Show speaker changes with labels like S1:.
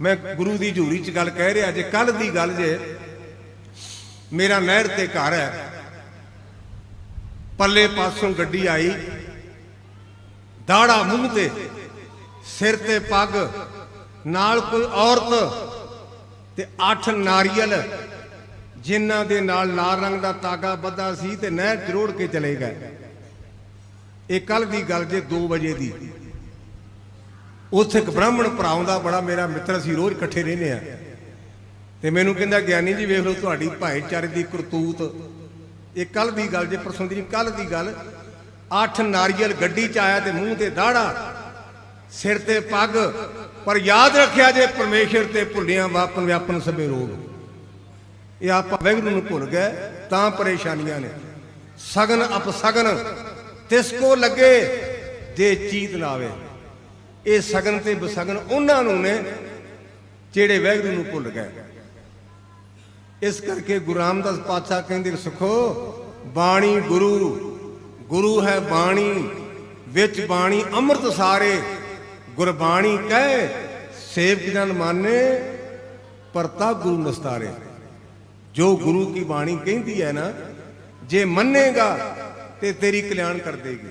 S1: ਮੈਂ ਗੁਰੂ ਦੀ ਝੂਰੀ 'ਚ ਗੱਲ ਕਹਿ ਰਿਹਾ, ਜੇ ਕੱਲ ਦੀ ਗੱਲ ਜੇ ਮੇਰਾ ਨਹਿਰ ਤੇ ਘਰ ਹੈ ਪੱਲੇ ਪਾਸੋਂ ਗੱਡੀ ਆਈ ਦਾੜਾ ਮੂੰਹ ਤੇ, ਸਿਰ ਤੇ ਪੱਗ, ਨਾਲ ਕੋਈ ਔਰਤ ਤੇ ਅੱਠ ਨਾਰੀਅਲ, ਜਿਨ੍ਹਾਂ ਦੇ ਨਾਲ ਲਾਲ ਰੰਗ ਦਾ ਤਾਗਾ ਬੱਧਾ ਸੀ ਤੇ ਨਹਿਰ ਜਰੋੜ ਕੇ ਚਲੇ ਗਏ। ਇਹ ਕੱਲ ਦੀ ਗੱਲ ਜੇ 2 ਵਜੇ ਦੀ। ਉੱਥੇ ਇੱਕ ਬ੍ਰਾਹਮਣ ਭਰਾਉਂਦਾ ਬੜਾ ਮੇਰਾ ਮਿੱਤਰ ਸੀ ਰੋਜ਼ ਇਕੱਠੇ ਰਹਿੰਦੇ ਆ ਤੇ ਮੈਨੂੰ ਕਹਿੰਦਾ, ਗਿਆਨੀ ਜੀ ਵੇਖ ਲਓ ਤੁਹਾਡੀ ਭਾਈਚਾਰੇ ਦੀ ਕਰਤੂਤ। ਇਹ ਕੱਲ ਦੀ ਗੱਲ, ਜੇ ਪਰਸੋਂ ਦੀ ਨਹੀਂ ਕੱਲ ਦੀ ਗੱਲ। ਅੱਠ ਨਾਰੀਅਲ ਗੱਡੀ ਚ ਆਇਆ ਤੇ ਮੂੰਹ ਤੇ ਦਾੜਾ, ਸਿਰ ਤੇ ਪੱਗ, ਪਰ ਯਾਦ ਰੱਖਿਆ ਜੇ ਪਰਮੇਸ਼ਰ ਤੇ ਭੁੱਲਿਆ ਵਾਪਨ ਵਿਆਪਨ ਸਭੇ ਰੋਗ। ਇਹ ਆਪਾਂ ਵੈਗਰੂ ਨੂੰ ਭੁੱਲ ਗਏ, ਤਾਂ ਪਰੇਸ਼ਾਨੀਆਂ ਨੇ। ਸਗਨ ਅਪਸਗਨ, ਤਿਸ ਕੋ ਲੱਗੇ, ਜੇ ਚੀਤ ਲਾਵੇ ਇਹ ਸਗਨ ਤੇ ਬਸਗਨ ਉਹਨਾਂ ਨੂੰ ਨੇ ਜਿਹੜੇ ਵੈਗਰੂ ਨੂੰ ਭੁੱਲ ਗਏ। ਇਸ ਕਰਕੇ ਗੁਰੂ ਰਾਮਦਾਸ ਪਾਤਸ਼ਾਹ ਕਹਿੰਦੇ ਸੁਖੋ, ਬਾਣੀ ਗੁਰੂ ਗੁਰੂ ਹੈ ਬਾਣੀ, ਵਿੱਚ ਬਾਣੀ, ਅੰਮ੍ਰਿਤ ਸਾਰੇ, ਗੁਰਬਾਣੀ ਕਹੇ, ਸੇਵਕ ਜਨ ਮਾਨੇ ਪਰਤਾ ਗੁਰੂ ਨਸਤਾਰੇ। ਜੋ ਗੁਰੂ ਕੀ ਬਾਣੀ ਕਹਿੰਦੀ ਹੈ ਨਾ, ਜੇ ਮੰਨੇਗਾ ਤੇ ਤੇਰੀ ਕਲਿਆਣ ਕਰ ਦੇਗੀ।